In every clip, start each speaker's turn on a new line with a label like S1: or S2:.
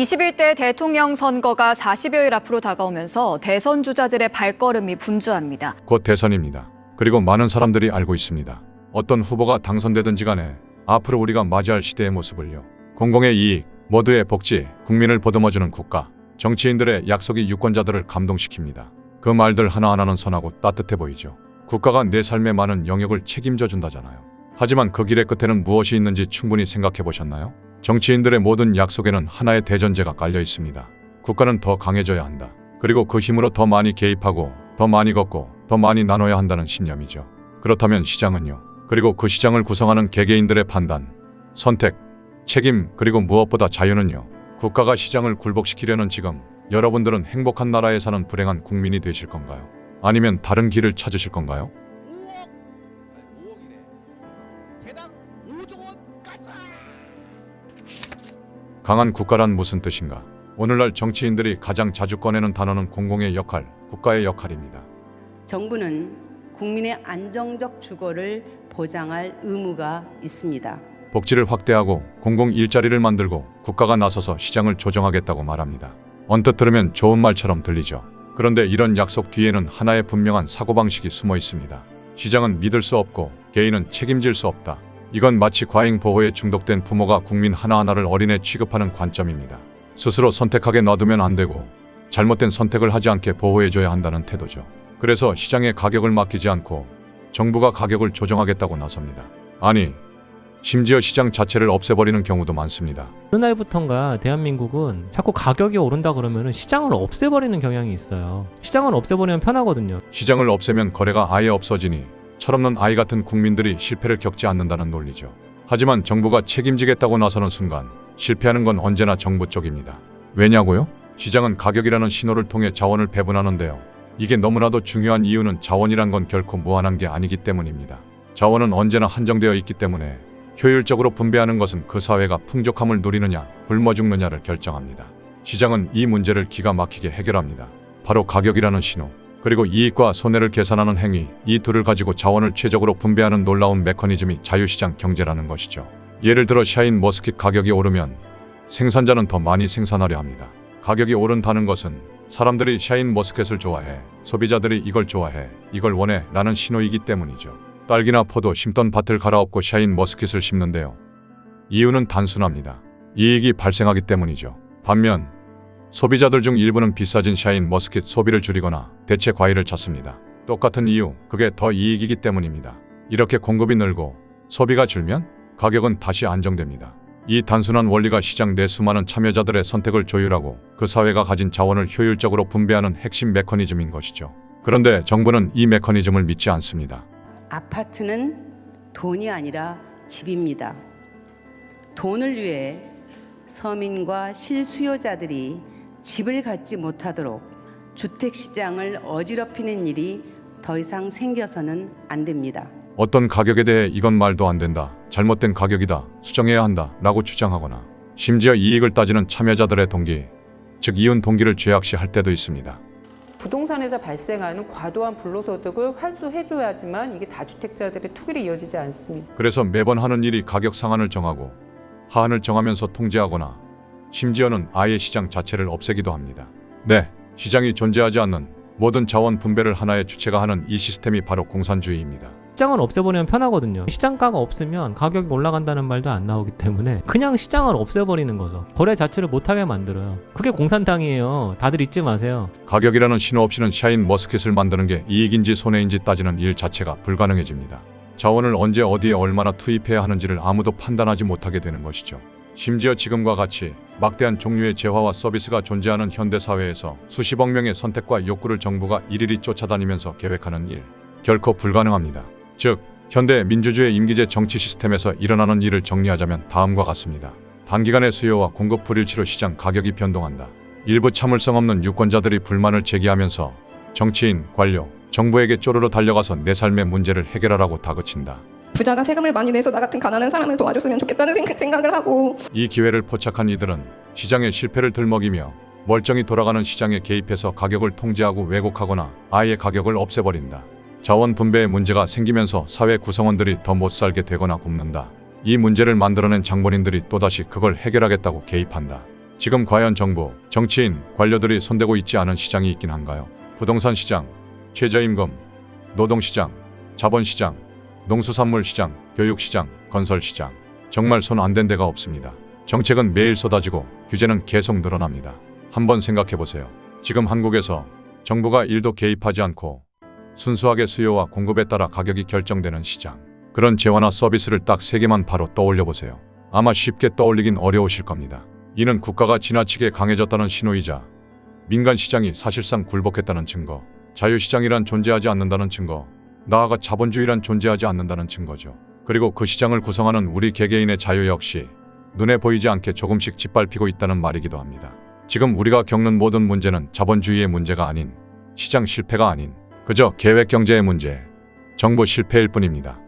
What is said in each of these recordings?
S1: 21대 대통령 선거가 40여일 앞으로 다가오면서 대선 주자들의 발걸음이 분주합니다.
S2: 곧 대선입니다. 그리고 많은 사람들이 알고 있습니다. 어떤 후보가 당선되든지 간에 앞으로 우리가 맞이할 시대의 모습을요. 공공의 이익, 모두의 복지, 국민을 보듬어주는 국가, 정치인들의 약속이 유권자들을 감동시킵니다. 그 말들 하나하나는 선하고 따뜻해 보이죠. 국가가 내 삶의 많은 영역을 책임져 준다잖아요. 하지만 그 길의 끝에는 무엇이 있는지 충분히 생각해 보셨나요? 정치인들의 모든 약속에는 하나의 대전제가 깔려 있습니다. 국가는 더 강해져야 한다. 그리고 그 힘으로 더 많이 개입하고 더 많이 걷고 더 많이 나눠야 한다는 신념이죠. 그렇다면 시장은요. 그리고 그 시장을 구성하는 개개인들의 판단, 선택, 책임 그리고 무엇보다 자유는요. 국가가 시장을 굴복시키려는 지금 여러분들은 행복한 나라에 사는 불행한 국민이 되실 건가요? 아니면 다른 길을 찾으실 건가요?
S3: 5억 아니 5억이네 개당 5조 원까지
S2: 강한 국가란 무슨 뜻인가? 오늘날 정치인들이 가장 자주 꺼내는 단어는 공공의 역할, 국가의 역할입니다.
S4: 정부는 국민의 안정적 주거를 보장할 의무가 있습니다.
S2: 복지를 확대하고 공공 일자리를 만들고 국가가 나서서 시장을 조정하겠다고 말합니다. 언뜻 들으면 좋은 말처럼 들리죠. 그런데 이런 약속 뒤에는 하나의 분명한 사고방식이 숨어 있습니다. 시장은 믿을 수 없고 개인은 책임질 수 없다. 이건 마치 과잉 보호에 중독된 부모가 국민 하나하나를 어린애 취급하는 관점입니다. 스스로 선택하게 놔두면 안 되고 잘못된 선택을 하지 않게 보호해줘야 한다는 태도죠. 그래서 시장에 가격을 맡기지 않고 정부가 가격을 조정하겠다고 나섭니다. 아니, 심지어 시장 자체를 없애버리는 경우도 많습니다.
S5: 어느 날부턴가 대한민국은 자꾸 가격이 오른다 그러면 시장을 없애버리는 경향이 있어요. 시장을 없애버리면 편하거든요.
S2: 시장을 없애면 거래가 아예 없어지니 철없는 아이 같은 국민들이 실패를 겪지 않는다는 논리죠. 하지만 정부가 책임지겠다고 나서는 순간 실패하는 건 언제나 정부 쪽입니다. 왜냐고요? 시장은 가격이라는 신호를 통해 자원을 배분하는데요. 이게 너무나도 중요한 이유는 자원이란 건 결코 무한한 게 아니기 때문입니다. 자원은 언제나 한정되어 있기 때문에 효율적으로 분배하는 것은 그 사회가 풍족함을 누리느냐 굶어 죽느냐를 결정합니다. 시장은 이 문제를 기가 막히게 해결합니다. 바로 가격이라는 신호, 그리고 이익과 손해를 계산하는 행위, 이 둘을 가지고 자원을 최적으로 분배하는 놀라운 메커니즘이 자유시장 경제라는 것이죠. 예를 들어 샤인 머스킷 가격이 오르면 생산자는 더 많이 생산하려 합니다. 가격이 오른다는 것은 사람들이 샤인 머스켓을 좋아해, 소비자들이 이걸 좋아해, 이걸 원해 라는 신호이기 때문이죠. 딸기나 포도 심던 밭을 갈아엎고 샤인 머스킷을 심는데요. 이유는 단순합니다. 이익이 발생하기 때문이죠. 반면 소비자들 중 일부는 비싸진 샤인 머스킷 소비를 줄이거나 대체 과일을 찾습니다. 똑같은 이유, 그게 더 이익이기 때문입니다. 이렇게 공급이 늘고 소비가 줄면 가격은 다시 안정됩니다. 이 단순한 원리가 시장 내 수많은 참여자들의 선택을 조율하고 그 사회가 가진 자원을 효율적으로 분배하는 핵심 메커니즘인 것이죠. 그런데 정부는 이 메커니즘을 믿지 않습니다.
S4: 아파트는 돈이 아니라 집입니다. 돈을 위해 서민과 실수요자들이 집을 갖지 못하도록 주택 시장을 어지럽히는 일이 더 이상 생겨서는 안 됩니다.
S2: 어떤 가격에 대해 이건 말도 안 된다, 잘못된 가격이다, 수정해야 한다 라고 주장하거나 심지어 이익을 따지는 참여자들의 동기, 즉 이윤 동기를 죄악시할 때도 있습니다.
S6: 부동산에서 발생하는 과도한 불로소득을 환수해줘야지만 이게 다주택자들의 투기로 이어지지 않습니다.
S2: 그래서 매번 하는 일이 가격 상한을 정하고 하한을 정하면서 통제하거나 심지어는 아예 시장 자체를 없애기도 합니다. 네, 시장이 존재하지 않는 모든 자원 분배를 하나의 주체가 하는 이 시스템이 바로 공산주의입니다.
S5: 시장을 없애버리면 편하거든요. 시장가가 없으면 가격이 올라간다는 말도 안 나오기 때문에 그냥 시장을 없애버리는 거죠. 거래 자체를 못하게 만들어요. 그게 공산당이에요. 다들 잊지 마세요.
S2: 가격이라는 신호 없이는 샤인 머스켓을 만드는 게 이익인지 손해인지 따지는 일 자체가 불가능해집니다. 자원을 언제 어디에 얼마나 투입해야 하는지를 아무도 판단하지 못하게 되는 것이죠. 심지어 지금과 같이 막대한 종류의 재화와 서비스가 존재하는 현대 사회에서 수십억 명의 선택과 욕구를 정부가 일일이 쫓아다니면서 계획하는 일 결코 불가능합니다. 즉 현대 민주주의 임기제 정치 시스템에서 일어나는 일을 정리하자면 다음과 같습니다. 단기간의 수요와 공급 불일치로 시장 가격이 변동한다. 일부 참을성 없는 유권자들이 불만을 제기하면서 정치인, 관료, 정부에게 쪼르르 달려가서 내 삶의 문제를 해결하라고 다그친다.
S7: 부자가 세금을 많이 내서 나 같은 가난한 사람을 도와줬으면 좋겠다는 생- 생각을 하고
S2: 이 기회를 포착한 이들은 시장의 실패를 들먹이며 멀쩡히 돌아가는 시장에 개입해서 가격을 통제하고 왜곡하거나 아예 가격을 없애버린다. 자원 분배에 문제가 생기면서 사회 구성원들이 더 못 살게 되거나 굶는다. 이 문제를 만들어낸 장본인들이 또다시 그걸 해결하겠다고 개입한다. 지금 과연 정부, 정치인, 관료들이 손대고 있지 않은 시장이 있긴 한가요? 부동산 시장, 최저임금, 노동시장, 자본시장, 농수산물 시장, 교육시장, 건설시장. 정말 손 안 댄 데가 없습니다. 정책은 매일 쏟아지고 규제는 계속 늘어납니다. 한번 생각해 보세요. 지금 한국에서 정부가 일도 개입하지 않고 순수하게 수요와 공급에 따라 가격이 결정되는 시장. 그런 재화나 서비스를 딱 세 개만 바로 떠올려 보세요. 아마 쉽게 떠올리긴 어려우실 겁니다. 이는 국가가 지나치게 강해졌다는 신호이자 민간 시장이 사실상 굴복했다는 증거, 자유시장이란 존재하지 않는다는 증거, 나아가 자본주의란 존재하지 않는다는 증거죠. 그리고 그 시장을 구성하는 우리 개개인의 자유 역시 눈에 보이지 않게 조금씩 짓밟히고 있다는 말이기도 합니다. 지금 우리가 겪는 모든 문제는 자본주의의 문제가 아닌 시장 실패가 아닌 그저 계획 경제의 문제, 정부 실패일 뿐입니다.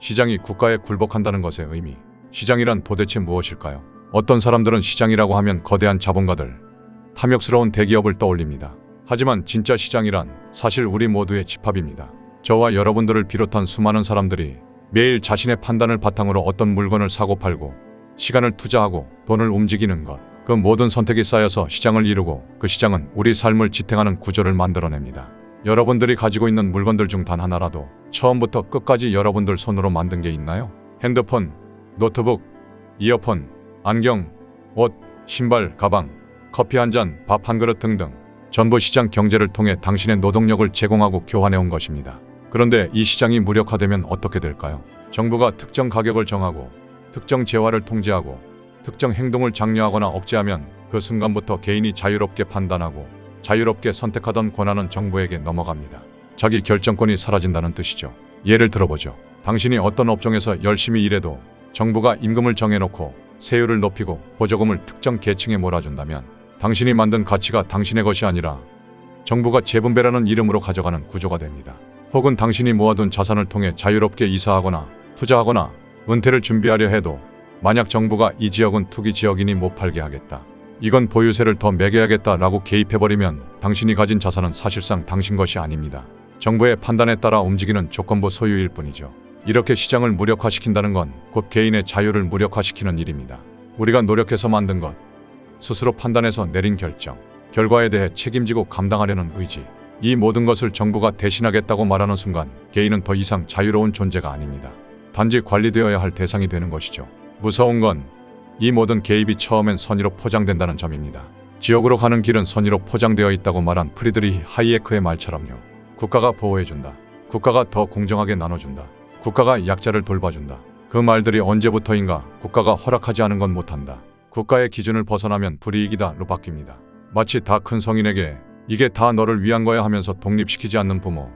S2: 시장이 국가에 굴복한다는 것의 의미, 시장이란 도대체 무엇일까요? 어떤 사람들은 시장이라고 하면 거대한 자본가들, 탐욕스러운 대기업을 떠올립니다. 하지만 진짜 시장이란 사실 우리 모두의 집합입니다. 저와 여러분들을 비롯한 수많은 사람들이 매일 자신의 판단을 바탕으로 어떤 물건을 사고 팔고 시간을 투자하고 돈을 움직이는 것, 그 모든 선택이 쌓여서 시장을 이루고 그 시장은 우리 삶을 지탱하는 구조를 만들어냅니다. 여러분들이 가지고 있는 물건들 중 단 하나라도 처음부터 끝까지 여러분들 손으로 만든 게 있나요? 핸드폰, 노트북, 이어폰, 안경, 옷, 신발, 가방, 커피 한 잔, 밥 한 그릇 등등 전부 시장 경제를 통해 당신의 노동력을 제공하고 교환해 온 것입니다. 그런데 이 시장이 무력화되면 어떻게 될까요? 정부가 특정 가격을 정하고 특정 재화를 통제하고 특정 행동을 장려하거나 억제하면 그 순간부터 개인이 자유롭게 판단하고 자유롭게 선택하던 권한은 정부에게 넘어갑니다. 자기 결정권이 사라진다는 뜻이죠. 예를 들어보죠. 당신이 어떤 업종에서 열심히 일해도 정부가 임금을 정해놓고 세율을 높이고 보조금을 특정 계층에 몰아준다면 당신이 만든 가치가 당신의 것이 아니라 정부가 재분배라는 이름으로 가져가는 구조가 됩니다. 혹은 당신이 모아둔 자산을 통해 자유롭게 이사하거나 투자하거나 은퇴를 준비하려 해도 만약 정부가 이 지역은 투기 지역이니 못 팔게 하겠다. 이건 보유세를 더 매겨야겠다라고 개입해버리면 당신이 가진 자산은 사실상 당신 것이 아닙니다. 정부의 판단에 따라 움직이는 조건부 소유일 뿐이죠. 이렇게 시장을 무력화시킨다는 건 곧 개인의 자유를 무력화시키는 일입니다. 우리가 노력해서 만든 것, 스스로 판단해서 내린 결정, 결과에 대해 책임지고 감당하려는 의지, 이 모든 것을 정부가 대신하겠다고 말하는 순간 개인은 더 이상 자유로운 존재가 아닙니다. 단지 관리되어야 할 대상이 되는 것이죠. 무서운 건 이 모든 개입이 처음엔 선의로 포장된다는 점입니다. 지옥으로 가는 길은 선의로 포장되어 있다고 말한 프리드리히 하이에크의 말처럼요. 국가가 보호해준다. 국가가 더 공정하게 나눠준다. 국가가 약자를 돌봐준다. 그 말들이 언제부터인가 국가가 허락하지 않은 건 못한다. 국가의 기준을 벗어나면 불이익이다로 바뀝니다. 마치 다 큰 성인에게 이게 다 너를 위한 거야 하면서 독립시키지 않는 부모,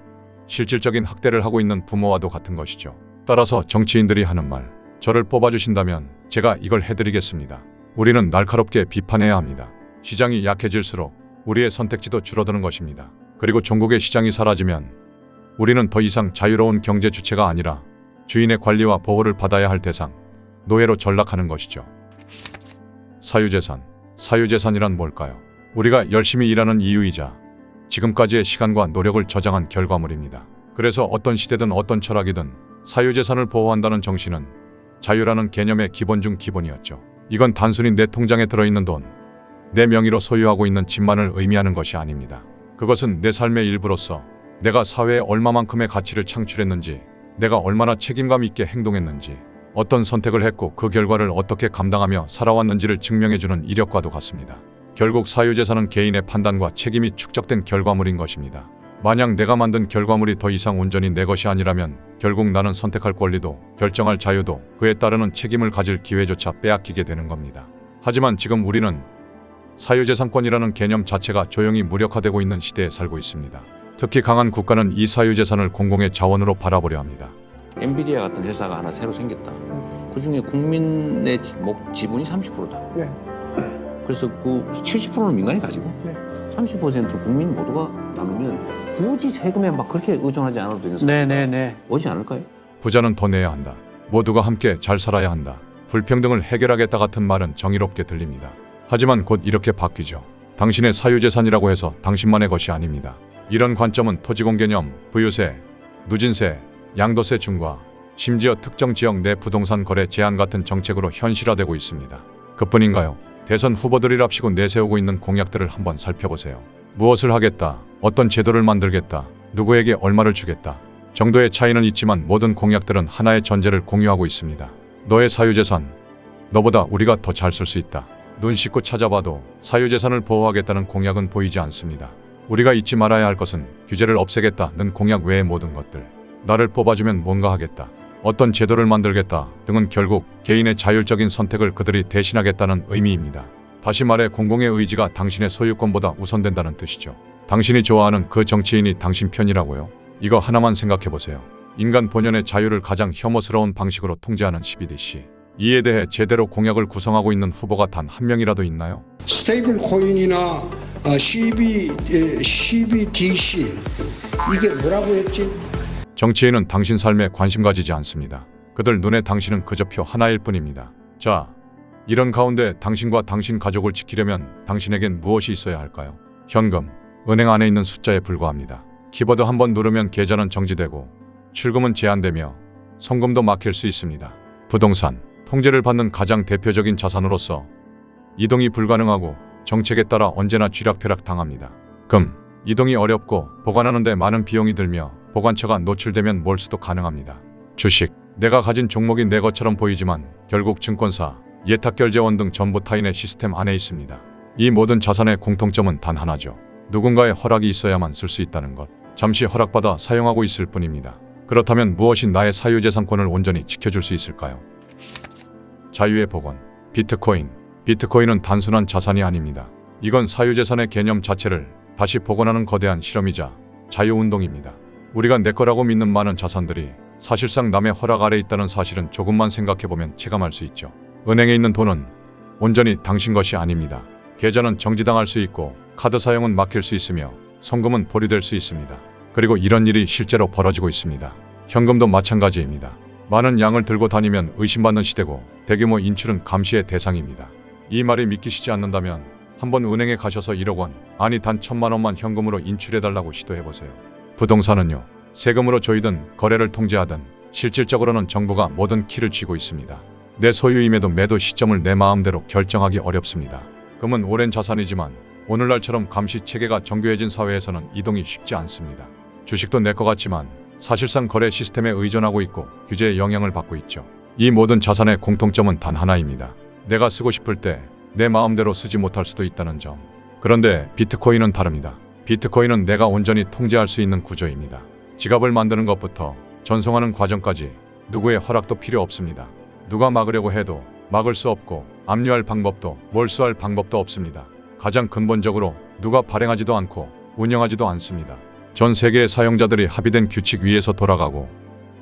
S2: 실질적인 학대를 하고 있는 부모와도 같은 것이죠. 따라서 정치인들이 하는 말, 저를 뽑아주신다면 제가 이걸 해드리겠습니다. 우리는 날카롭게 비판해야 합니다. 시장이 약해질수록 우리의 선택지도 줄어드는 것입니다. 그리고 종국의 시장이 사라지면 우리는 더 이상 자유로운 경제 주체가 아니라 주인의 관리와 보호를 받아야 할 대상, 노예로 전락하는 것이죠. 사유재산, 사유재산이란 뭘까요? 우리가 열심히 일하는 이유이자 지금까지의 시간과 노력을 저장한 결과물입니다. 그래서 어떤 시대든 어떤 철학이든 사유재산을 보호한다는 정신은 자유라는 개념의 기본 중 기본이었죠. 이건 단순히 내 통장에 들어있는 돈, 내 명의로 소유하고 있는 집만을 의미하는 것이 아닙니다. 그것은 내 삶의 일부로서 내가 사회에 얼마만큼의 가치를 창출했는지, 내가 얼마나 책임감 있게 행동했는지, 어떤 선택을 했고 그 결과를 어떻게 감당하며 살아왔는지를 증명해주는 이력과도 같습니다. 결국 사유재산은 개인의 판단과 책임이 축적된 결과물인 것입니다. 만약 내가 만든 결과물이 더 이상 온전히 내 것이 아니라면 결국 나는 선택할 권리도 결정할 자유도 그에 따르는 책임을 가질 기회조차 빼앗기게 되는 겁니다. 하지만 지금 우리는 사유재산권이라는 개념 자체가 조용히 무력화되고 있는 시대에 살고 있습니다. 특히 강한 국가는 이 사유재산을 공공의 자원으로 바라보려 합니다.
S8: 엔비디아 같은 회사가 하나 새로 생겼다. 그 중에 국민의 지- 목 지분이 30%다. 그래서 그 70%는 민간이 가지고 30%는 국민 모두가 나누면 굳이 세금에 막 그렇게 의존하지 않아도 되는
S9: 네네네.
S8: 오지 않을까요?
S2: 부자는 더 내야 한다. 모두가 함께 잘 살아야 한다. 불평등을 해결하겠다 같은 말은 정의롭게 들립니다. 하지만 곧 이렇게 바뀌죠. 당신의 사유재산이라고 해서 당신만의 것이 아닙니다. 이런 관점은 토지공 개념, 부유세, 누진세, 양도세 중과 심지어 특정 지역 내 부동산 거래 제한 같은 정책으로 현실화되고 있습니다. 그뿐인가요? 대선 후보들이랍시고 내세우고 있는 공약들을 한번 살펴보세요. 무엇을 하겠다, 어떤 제도를 만들겠다, 누구에게 얼마를 주겠다. 정도의 차이는 있지만 모든 공약들은 하나의 전제를 공유하고 있습니다. 너의 사유재산, 너보다 우리가 더 잘 쓸 수 있다. 눈 씻고 찾아봐도 사유재산을 보호하겠다는 공약은 보이지 않습니다. 우리가 잊지 말아야 할 것은 규제를 없애겠다는 공약 외의 모든 것들. 나를 뽑아주면 뭔가 하겠다. 어떤 제도를 만들겠다 등은 결국 개인의 자율적인 선택을 그들이 대신하겠다는 의미입니다. 다시 말해 공공의 의지가 당신의 소유권보다 우선된다는 뜻이죠. 당신이 좋아하는 그 정치인이 당신 편이라고요? 이거 하나만 생각해 보세요. 인간 본연의 자유를 가장 혐오스러운 방식으로 통제하는 12DC. 이에 대해 제대로 공약을 구성하고 있는 후보가 단 한 명이라도 있나요?
S9: 스테이블 코인이나 어, CB, 에, CBDC 이게 뭐라고 했지?
S2: 정치인은 당신 삶에 관심 가지지 않습니다. 그들 눈에 당신은 그저 표 하나일 뿐입니다. 자, 이런 가운데 당신과 당신 가족을 지키려면 당신에겐 무엇이 있어야 할까요? 현금, 은행 안에 있는 숫자에 불과합니다. 키보드 한 번 누르면 계좌는 정지되고 출금은 제한되며 송금도 막힐 수 있습니다. 부동산, 통제를 받는 가장 대표적인 자산으로서 이동이 불가능하고 정책에 따라 언제나 쥐락펴락 당합니다. 금, 이동이 어렵고 보관하는 데 많은 비용이 들며 보관처가 노출되면 몰수도 가능합니다. 주식, 내가 가진 종목이 내 것처럼 보이지만 결국 증권사, 예탁결제원 등 전부 타인의 시스템 안에 있습니다. 이 모든 자산의 공통점은 단 하나죠. 누군가의 허락이 있어야만 쓸 수 있다는 것. 잠시 허락받아 사용하고 있을 뿐입니다. 그렇다면 무엇이 나의 사유재산권을 온전히 지켜줄 수 있을까요? 자유의 복원, 비트코인. 비트코인은 단순한 자산이 아닙니다. 이건 사유재산의 개념 자체를 다시 복원하는 거대한 실험이자 자유운동입니다. 우리가 내 거라고 믿는 많은 자산들이 사실상 남의 허락 아래 있다는 사실은 조금만 생각해보면 체감할 수 있죠. 은행에 있는 돈은 온전히 당신 것이 아닙니다. 계좌는 정지당할 수 있고 카드 사용은 막힐 수 있으며 송금은 보류될 수 있습니다. 그리고 이런 일이 실제로 벌어지고 있습니다. 현금도 마찬가지입니다. 많은 양을 들고 다니면 의심받는 시대고 대규모 인출은 감시의 대상입니다. 이 말이 믿기시지 않는다면 한번 은행에 가셔서 1억 원, 아니 단 천만 원만 현금으로 인출해달라고 시도해보세요. 부동산은요, 세금으로 조이든 거래를 통제하든 실질적으로는 정부가 모든 키를 쥐고 있습니다. 내 소유임에도 매도 시점을 내 마음대로 결정하기 어렵습니다. 금은 오랜 자산이지만 오늘날처럼 감시 체계가 정교해진 사회에서는 이동이 쉽지 않습니다. 주식도 내 것 같지만 사실상 거래 시스템에 의존하고 있고 규제의 영향을 받고 있죠. 이 모든 자산의 공통점은 단 하나입니다. 내가 쓰고 싶을 때 내 마음대로 쓰지 못할 수도 있다는 점. 그런데 비트코인은 다릅니다. 비트코인은 내가 온전히 통제할 수 있는 구조입니다. 지갑을 만드는 것부터 전송하는 과정까지 누구의 허락도 필요 없습니다. 누가 막으려고 해도 막을 수 없고 압류할 방법도 몰수할 방법도 없습니다. 가장 근본적으로 누가 발행하지도 않고 운영하지도 않습니다. 전 세계의 사용자들이 합의된 규칙 위에서 돌아가고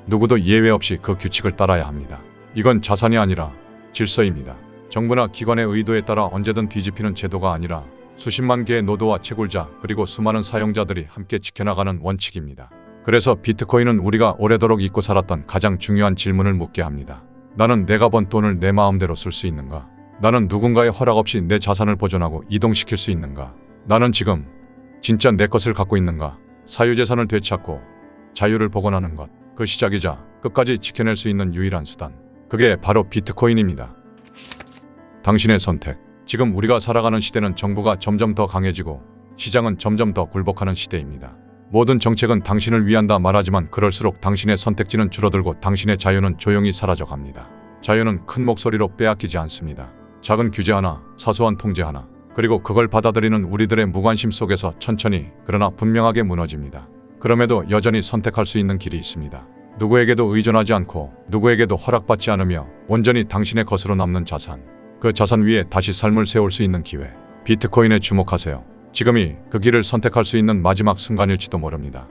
S2: 누구도 예외 없이 그 규칙을 따라야 합니다. 이건 자산이 아니라 질서입니다. 정부나 기관의 의도에 따라 언제든 뒤집히는 제도가 아니라 수십만 개의 노도와 채굴자 그리고 수많은 사용자들이 함께 지켜나가는 원칙입니다. 그래서 비트코인은 우리가 오래도록 잊고 살았던 가장 중요한 질문을 묻게 합니다. 나는 내가 번 돈을 내 마음대로 쓸 수 있는가? 나는 누군가의 허락 없이 내 자산을 보존하고 이동시킬 수 있는가? 나는 지금 진짜 내 것을 갖고 있는가? 사유재산을 되찾고 자유를 복원하는 것. 그 시작이자 끝까지 지켜낼 수 있는 유일한 수단. 그게 바로 비트코인입니다. 당신의 선택. 지금 우리가 살아가는 시대는 정부가 점점 더 강해지고 시장은 점점 더 굴복하는 시대입니다. 모든 정책은 당신을 위한다 말하지만 그럴수록 당신의 선택지는 줄어들고 당신의 자유는 조용히 사라져 갑니다. 자유는 큰 목소리로 빼앗기지 않습니다. 작은 규제 하나, 사소한 통제 하나, 그리고 그걸 받아들이는 우리들의 무관심 속에서 천천히 그러나 분명하게 무너집니다. 그럼에도 여전히 선택할 수 있는 길이 있습니다. 누구에게도 의존하지 않고 누구에게도 허락받지 않으며 온전히 당신의 것으로 남는 자산. 그 자산 위에 다시 삶을 세울 수 있는 기회. 비트코인에 주목하세요. 지금이 그 길을 선택할 수 있는 마지막 순간일지도 모릅니다.